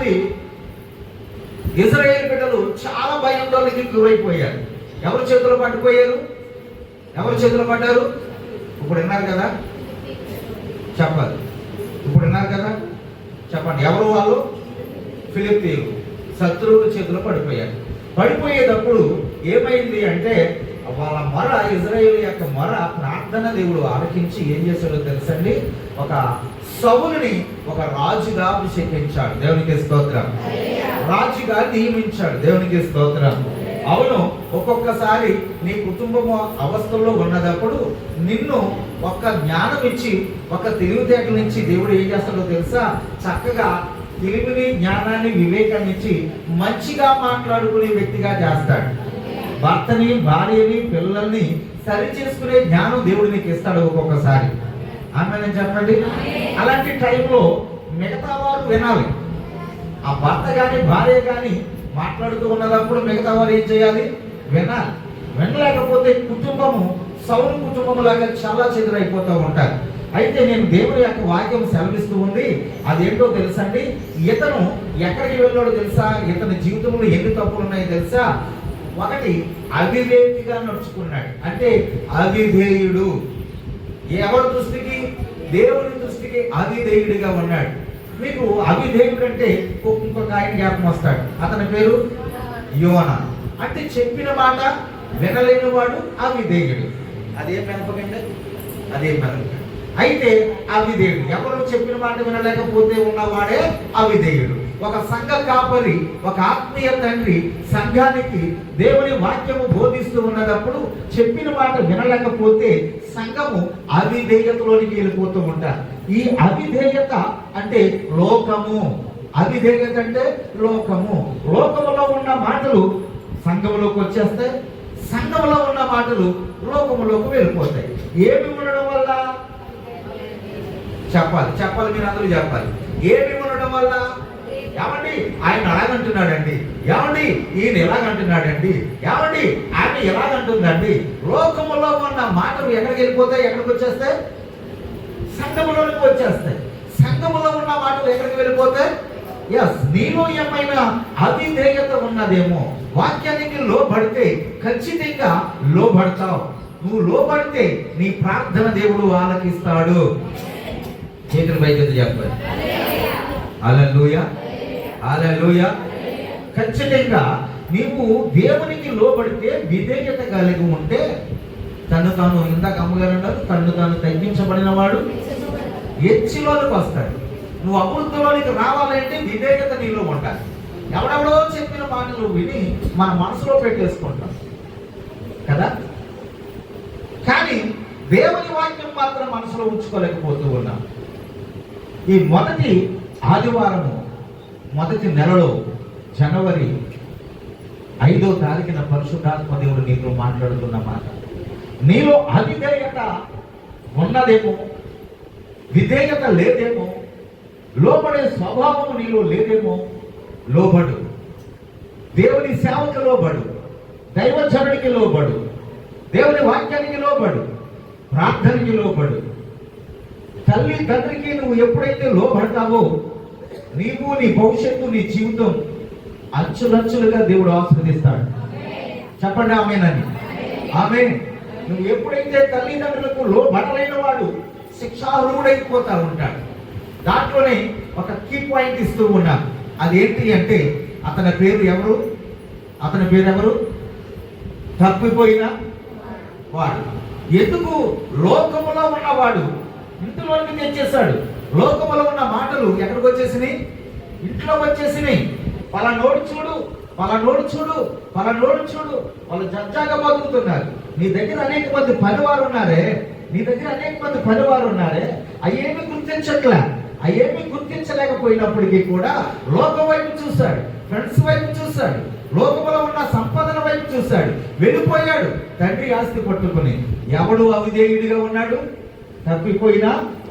మంది ఇజ్రాయేల్ బిడ్డలు చాలా భయాందోళనకి గురైపోయారు ఎవరి చేతిలో పడిపోయారు ఎవరి చేతిలో పడ్డారు ఇప్పుడు విన్నారు కదా? చెప్పాలి. ఇప్పుడు విన్నారు కదా? చెప్పండి. ఎవరు వాళ్ళు? ఫిలిప్పీలు. శత్రువుల చేతిలో పడిపోయారు. పడిపోయేటప్పుడు ఏమైంది అంటే వాళ్ళ మొర ఇజ్రాయేల్ యొక్క మొర ప్రార్థన దేవుడు ఆలకించి ఏం చేశాడో తెలుసండి? ఒక సౌలుని ఒక రాజుగా అభిషేకించాడు. దేవునికి స్తోత్రం. రాజుగా నియమించాడు. దేవునికి స్తోత్రం. అవును ఒక్కొక్కసారి నీ కుటుంబము అవస్థల్లో ఉన్నదప్పుడు నిన్ను ఒక్క జ్ఞానం ఇచ్చి ఒక తెలివితేట నుంచి దేవుడు ఏం చేస్తాడో తెలుసా? చక్కగా తెలివిని జ్ఞానాన్ని వివేకాన్ని ఇచ్చి మంచిగా మాట్లాడుకునే వ్యక్తిగా చేస్తాడు. భర్తని భార్యని పిల్లల్ని సరి చేసుకునే జ్ఞానం దేవుడు నీకు ఇస్తాడు ఒక్కొక్కసారి. ఆమె చెప్పండి. అలాంటి టైంలో మిగతా వారు వినాలి. ఆ భర్త కానీ భార్య కానీ మాట్లాడుతూ ఉన్నదప్పుడు మిగతా వారు ఏం చేయాలి? వినాలి. వినలేకపోతే కుటుంబము సౌర కుటుంబం లాగా చాలా చెదురైపోతూ ఉంటారు. అయితే నేను దేవుని యొక్క వాక్యం సెలవిస్తూ ఉంది. అదేంటో తెలుసండి? ఇతను ఎక్కడికి వెళ్ళాడో తెలుసా? ఇతని జీవితంలో ఎన్ని తప్పులు ఉన్నాయో తెలుసా? ఒకటి అవివేకిగా నడుచుకున్నాడు. అంటే అవిధేయుడు. ఎవరి దృష్టికి? దేవుని దృష్టికి అవిధేయుడిగా ఉన్నాడు. మీకు అవిధేయుడు అంటే ఇంకొక ఆయన జ్ఞాపకం వస్తాడు. అతని పేరు యోన. అంటే చెప్పిన మాట వినలేని వాడు అవిధేయుడు. అదే పెంపకండి. అదే పెంపకం. అయితే అవిధేయుడు. ఎవరు చెప్పిన మాట వినలేకపోతే ఉన్నవాడే అవిధేయుడు. ఒక సంఘ కాపరి ఒక ఆత్మీయ తండ్రి సంఘానికి దేవుని వాక్యము బోధిస్తూ ఉన్నప్పుడు చెప్పిన మాట వినలేకపోతే సంఘము అవిధేయతలోనికి వెళ్ళిపోతూ ఉంటారు. ఈ అవిధేయత అంటే లోకము. అవిధేయత అంటే లోకము. లోకములో ఉన్న మాటలు సంఘములోకి వచ్చేస్తాయి. సంఘములో ఉన్న మాటలు లోకములోకి వెళ్ళిపోతాయి. ఏమి ఉండడం వల్ల? చెప్పాలి. చెప్పాలి మీరు అందరూ చెప్పాలి. ఏమి ఉండడం వల్ల? ఏమండి? ఆయన అలాగంటున్నాడండి. ఏమండి? ఈయన ఎలాగంటున్నాడండి ఏమండి? ఆమె ఎలాగంటుందండి లోకములో ఉన్న మాటలు ఎక్కడికి వెళ్ళిపోతాయి? ఎక్కడికి వచ్చేస్తాయి? సంఘములోనికి వచ్చేస్తాయి. సంఘములో ఉన్న మాటలు ఎక్కడికి వెళ్ళిపోతాయి? ఎస్ నీలో ఏమైనా అవిధేయత ఉన్నదేమో వాక్యానికి లోబడితే ఖచ్చితంగా లోబడతావు. నువ్వు లోబడితే నీ ప్రార్థన దేవుడు ఆలకిస్తాడు. చేతుల పైకి చెప్పాలి అలలుయ అలలుయ ఖచ్చితంగా నీవు దేవునికి లోబడితే విధేయత కలిగి ఉంటే తను తాను ఇందాక అమ్మగారు అన్నారు తను తాను తగ్గించబడిన వాడు ఎచ్చిలోనికి వస్తాడు. నువ్వు అభివృద్ధిలోనికి రావాలంటే విధేయత నీలో ఉండాలి. ఎవడెవడో చెప్పిన మాటలు విని మన మనసులో పెట్టేసుకుంటాం. కదా? కానీ దేవుని వాక్యం మాత్రం మనసులో ఉంచుకోలేకపోతూ ఉన్నాం. ఈ మొదటి ఆదివారము మొదటి నెలలో జనవరి ఐదో తారీఖున పరిశుద్ధాత్మ దేవుడు నీతో మాట్లాడుతున్న మాట. నీలో అవిధేయత ఉన్నదేమో విధేయత లేదేమో లోబడే స్వభావము నీలో లేదేమో లోబడు. దేవుని సేవకు లోబడు. దైవచరుడికి లోబడు. దేవుని వాక్యానికి లోబడు. ప్రార్థనకి లోబడు. తల్లి తండ్రికి నువ్వు ఎప్పుడైతే లోబడతావో నీవు నీ భవిష్యత్తు నీ జీవితం అంచులంచులుగా దేవుడు ఆస్వాదిస్తాడు చెప్పండి ఆమెనని. ఆమె నువ్వు ఎప్పుడైతే తల్లిదండ్రులకు లోబడలేని వాడు శిక్షార్హుడైపోతా ఉంటాడు దాంట్లోనే ఒక కీ పాయింట్ ఇస్తూ ఉన్నా. అదేంటి అంటే అతని పేరు ఎవరు? అతని పేరు ఎవరు తప్పిపోయిన వాడు. ఎందుకు? లోకములో ఉన్నవాడు. ఇంట్లోకి తెచ్చేశాడు. లోకములో ఉన్న మాటలు ఎక్కడికి వచ్చేసినాయి? ఇంట్లోకి వచ్చేసినాయి. పలానోడు చూడు పలానోడు చూడు పలానోడు చూడు. వాళ్ళు జజ్జాగా బతుకుతున్నారు. నీ దగ్గర అనేక మంది పనివారు ఉన్నారే? నీ దగ్గర అనేక మంది పనివారు ఉన్నారే? అవేమి గుర్తించట్లే. అవేమి గుర్తించలేకపోయినప్పటికీ కూడా లోకం వైపు చూశాడు ఫ్రెండ్స్ వైపు చూశాడు లోకంలో ఉన్న సంపదన వైపు చూశాడు వెళ్ళిపోయాడు. తండ్రి ఆస్తి పట్టుకుని ఎవడు అవిధేయుడిగా ఉన్నాడు? తప్పిపోయిన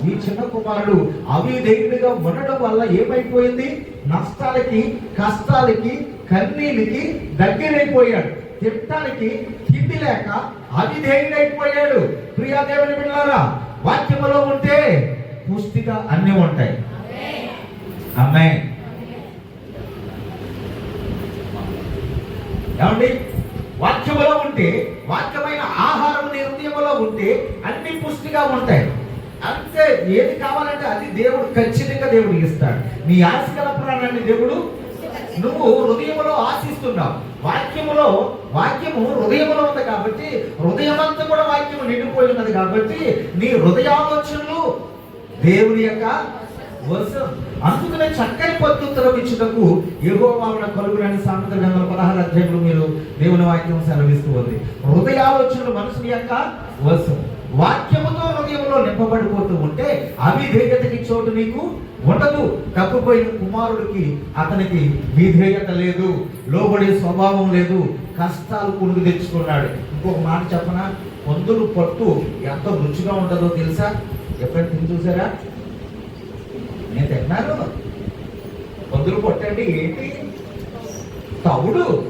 ఈ చిన్న కుమారుడు అవిధేయుడిగా ఉండడం వల్ల ఏమైపోయింది? నష్టాలకి కష్టాలకి కన్నీళ్ళకి దగ్గరైపోయాడు. తిట్టానికి తిండి లేక అవిధేయుడైపోయాడు. ప్రియా దేవుని బిడ్డారా వాక్యములో ఉంటే పుష్టిగా అన్ని ఉంటాయి. అమ్మాయి ఏమండి? వాక్యములో ఉంటే వాక్యమైన ఆహారం నిర్ణయంలో ఉంటే ఉంటే పూర్తిగా ఉంటాయి. అంతే ఏది కావాలంటే అది దేవుడు ఖచ్చితంగా దేవుడు ఇస్తాడు. నీ ఆశగల ప్రాణాన్ని దేవుడు నువ్వు హృదయంలో ఆశిస్తున్నావు. వాక్యములో వాక్యము హృదయంలో ఉంది కాబట్టి హృదయమంతా కూడా వాక్యము నిండిపోయి ఉన్నది కాబట్టి నీ హృదయాలోచనలు దేవుని యొక్క వశం అందుకనే చక్కని పద్ధతులకు ఇచ్చుటకు ఏగోవామున కలుగునని సామెత గంగల పదహారు అధ్యాయంలో మీరు దేవుని వాక్యం సెలవిస్తూ ఉంది. హృదయాలోచనలు మనుషుని యొక్క వర్షం వాక్యముతో హృదయంలో నింపబడిపోతూ ఉంటే అవిధేయతకి చోటు నీకు ఉండదు. తప్పుపోయిన కుమారుడికి అతనికి విధేయత లేదు. లోబడే స్వభావం లేదు. కష్టాలు కొనుగు తెచ్చుకున్నాడు. ఇంకొక మాట చెప్పనా? పొందులు పట్టు ఎంత రుచిగా ఉంటుందో తెలుసా? ఎప్పుడైనా తిని చూసారా? నేను తిన్నాను. పొందులు పొట్టండి. ఏంటి? తవుడు.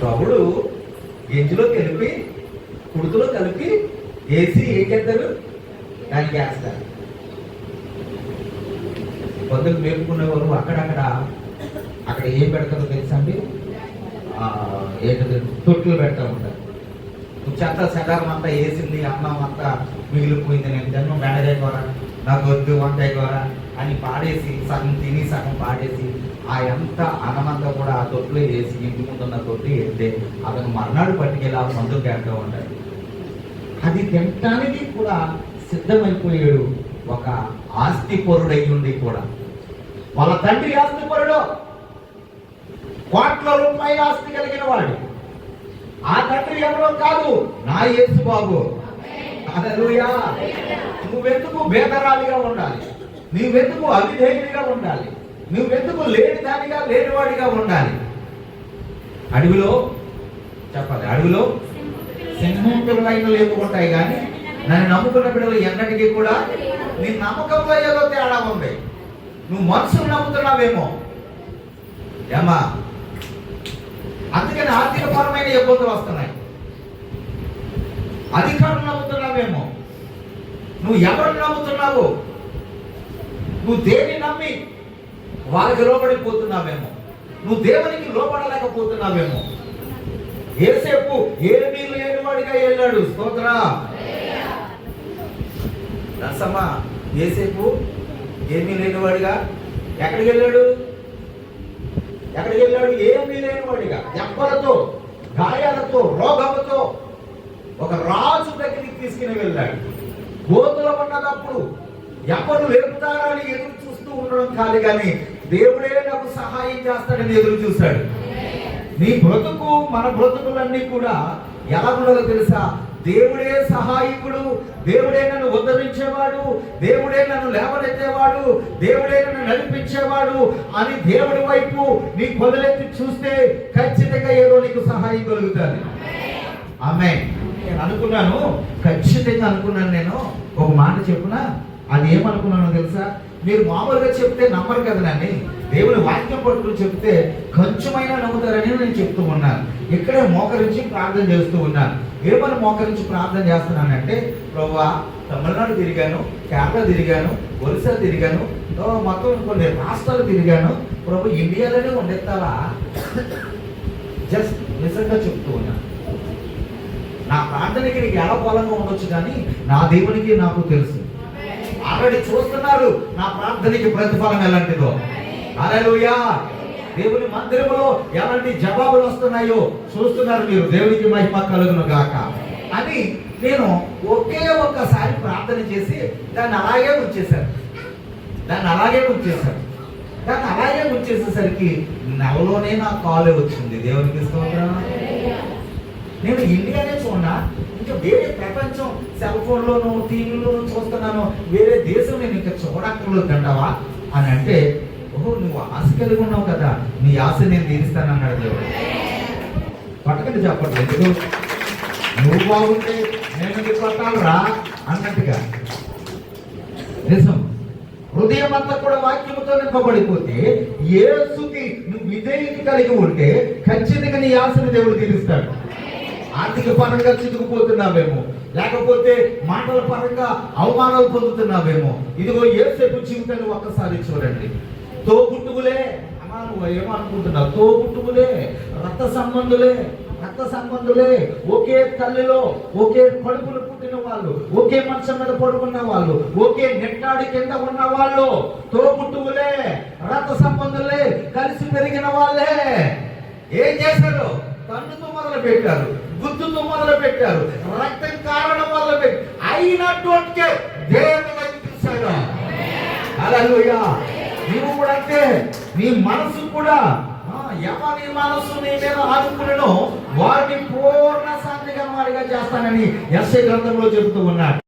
తవుడు గింజలో కలిపి వేసి ఏం చేస్తారు? దానికి వేస్తారు పొద్దులు మేపుకునేవారు అక్కడక్కడ అక్కడ ఏం పెడతారో తెలుసా అండి? ఆ, ఏంటది? తొట్లు పెడతా ఉంటారు. చెత్త శకారం అంతా వేసింది అన్నం అంతా మిగిలిపోయింది నేను జన్మ బెండకాయ కూర నాకు వద్దు వంకాయ కూర అని పాడేసి సగం తిని సగం పాడేసి ఆ ఎంత అన్నమంతా కూడా ఆ తొట్టులో వేసి ఇంటి ముందున్న తొట్టి వేస్తే అతను మర్నాడు పట్టుకెళ్ళి ఆ సొంతకు పెడతా ఉంటాడు. అది తినటానికి కూడా సిద్ధమైపోయాడు. ఒక ఆస్తి పొరుడై ఉండి కూడా. వాళ్ళ తండ్రి ఆస్తి పొరుడు కోట్ల రూపాయల ఆస్తి కలిగిన వాడు. ఆ తండ్రి ఎవరో కాదు నా యేసు బాబు హల్లెలూయా. నువ్వెందుకు బేదరాలిగా ఉండాలి? నువ్వెందుకు అవిధేయుడిగా ఉండాలి? నువ్వెందుకు లేని దానిగా లేనివాడిగా ఉండాలి? అడవిలో చెప్పాలి అడవిలో సింహం పిల్లలైన లేకుంటాయి కానీ నన్ను నమ్ముకున్న బిడ్డలు ఎన్నటికీ కూడా నీ నమ్మకంలో ఏదో తేడా ఉంది. నువ్వు మనసును నమ్ముతున్నావేమో. ఏమా అందుకని ఆర్థికపరమైన ఇబ్బందులు వస్తున్నాయి. అధికారులు నమ్ముతున్నావేమో. నువ్వు ఎవరిని నమ్ముతున్నావు? నువ్వు దేన్ని నమ్మి వాళ్ళకి లోపడిపోతున్నావేమో నువ్వు దేవునికి లోపడలేకపోతున్నావేమో ఏసేపు ఏమీ లేనివాడిగా వెళ్ళాడు స్తోత్ర. రసమా ఏసేపు ఏమీ లేనివాడిగా? ఎక్కడికి వెళ్ళాడు? ఎక్కడికి వెళ్ళాడు? ఏమీ లేనివాడిగా. దెబ్బలతో గాయాలతో రోగముతో ఒక రాజు దగ్గరికి తీసుకుని వెళ్ళాడు. గోతులో ఉన్నదప్పుడు ఎవరు లేపుతారని ఎదురు చూస్తూ ఉండడం కాదు కానీ దేవుడే నాకు సహాయం చేస్తాడని ఎదురు చూశాడు. నీ బ్రతుకు మన బ్రతుకులన్నీ కూడా ఎలా ఉండాలో తెలుసా? దేవుడే సహాయకుడు దేవుడే నన్ను ఉద్ధరించేవాడు దేవుడే నన్ను లేవనెత్తేవాడు దేవుడే నన్ను నడిపించేవాడు అని దేవుడి వైపు నీ కొదలెత్తి చూస్తే ఖచ్చితంగా ఏదో నీకు సహాయం కలుగుతుంది. ఆమె నేను అనుకున్నాను ఖచ్చితంగా అనుకున్నాను నేను. ఒక మాట చెప్పునా? అది ఏమనుకున్నానో తెలుసా? మీరు మామూలుగా చెప్తే నమ్మరు కదా నన్ను దేవుని వాక్యం పట్టుకుని చెప్తే కొంచెమైనా నమ్ముతారని నేను చెప్తూ ఉన్నాను. ఇక్కడే మోకరించి ప్రార్థన చేస్తూ ఉన్నాను. ఏమని మోకరించి ప్రార్థన చేస్తున్నానంటే ప్రభా తమిళనాడు తిరిగాను కేరళ తిరిగాను ఒరిస్సా తిరిగాను మొత్తం కొన్ని రాష్ట్రాలు తిరిగాను. ప్రభు ఇండియాలోనే ఉండెత్తావా జస్ట్ నిజంగా చెప్తూ ఉన్నాను. నా ప్రార్థనకి నీకు ఎలా బలంగా ఉండొచ్చు కానీ నా దేవునికి నాకు తెలుసు. ఆల్రెడీ చూస్తున్నారు నా ప్రార్థనకి ప్రతిఫలం ఎలాంటిదో. హల్లెలూయా. దేవుని మందిరంలో ఎలాంటి జవాబులు వస్తున్నాయో చూస్తున్నారు మీరు. దేవునికి మహిమ కలుగును గాక. అని నేను ఒకే ఒక్కసారి ప్రార్థన చేసి దాన్ని అలాగే ఉంచేశాను. దాన్ని అలాగే ఉంచేశాను. దాన్ని అలాగే ఉంచేసేసరికి నెలలోనే నా కాలే వచ్చింది. దేవునికి స్తోత్రం. నేను ఇండియానే చూడనా? ఇంకా వేరే ప్రపంచం సెల్ ఫోన్లోను టీవీలోను చూస్తున్నాను. వేరే దేశం నేను ఇంకా చూడక్కర్లేదు అంటావా అని అంటే ఓహో నువ్వు ఆశ కలిగి ఉన్నావు కదా నీ ఆశ నేను తీరుస్తానన్నాడు దేవుడు. పట్టకండి చెప్పండి ఎందుకు? నువ్వు బాగుంటే నేను నీకు పట్టాలరా? అన్నట్టుగా. నిజం. హృదయం అంతా కూడా వాక్యముతో నింపబడిపోతే ఏసుకి నువ్వు విధేయత కలిగి ఉంటే ఖచ్చితంగా నీ ఆశను దేవుడు తీరుస్తాడు. ఆర్థిక పరంగా చిక్కుకుపోతున్నావేమో లేకపోతే మాటల పరంగా అవమానాలు పొందుతున్నావేమో ఇదిగో ఏసేపు జీవితాన్ని ఒక్కసారి చూడండి. తోబుట్టువులే. అమ్మా నువ్వు ఏమనుకుంటున్నావు? రక్త సంబంధులే రక్త సంబంధులే. ఒకే తల్లిలో ఒకే కడుపులు పుట్టిన వాళ్ళు ఒకే మంచం మీద పడుకున్న వాళ్ళు ఒకే నెట్టాడి కింద ఉన్న వాళ్ళు తోబుట్టువులే రక్త సంబంధులే కలిసి పెరిగిన వాళ్ళే. ఏం చేశారు? కన్నుతో మొదలు పెట్టారు గుద్దుతో మొదలు పెట్టారు రక్తం కారణం మొదలు పెట్టి అయినటువంటి వైపు చూశాడు హల్లెలూయా. నీవు కూడా అంటే నీ మనసు కూడా ఆ, ఎవరి మనసు నీ మీద ఆదుకులను వారిని పూర్ణ శాంతిగా వారిగా చేస్తానని ఎస్ఐ గ్రంథంలో చెబుతూ ఉన్నాడు.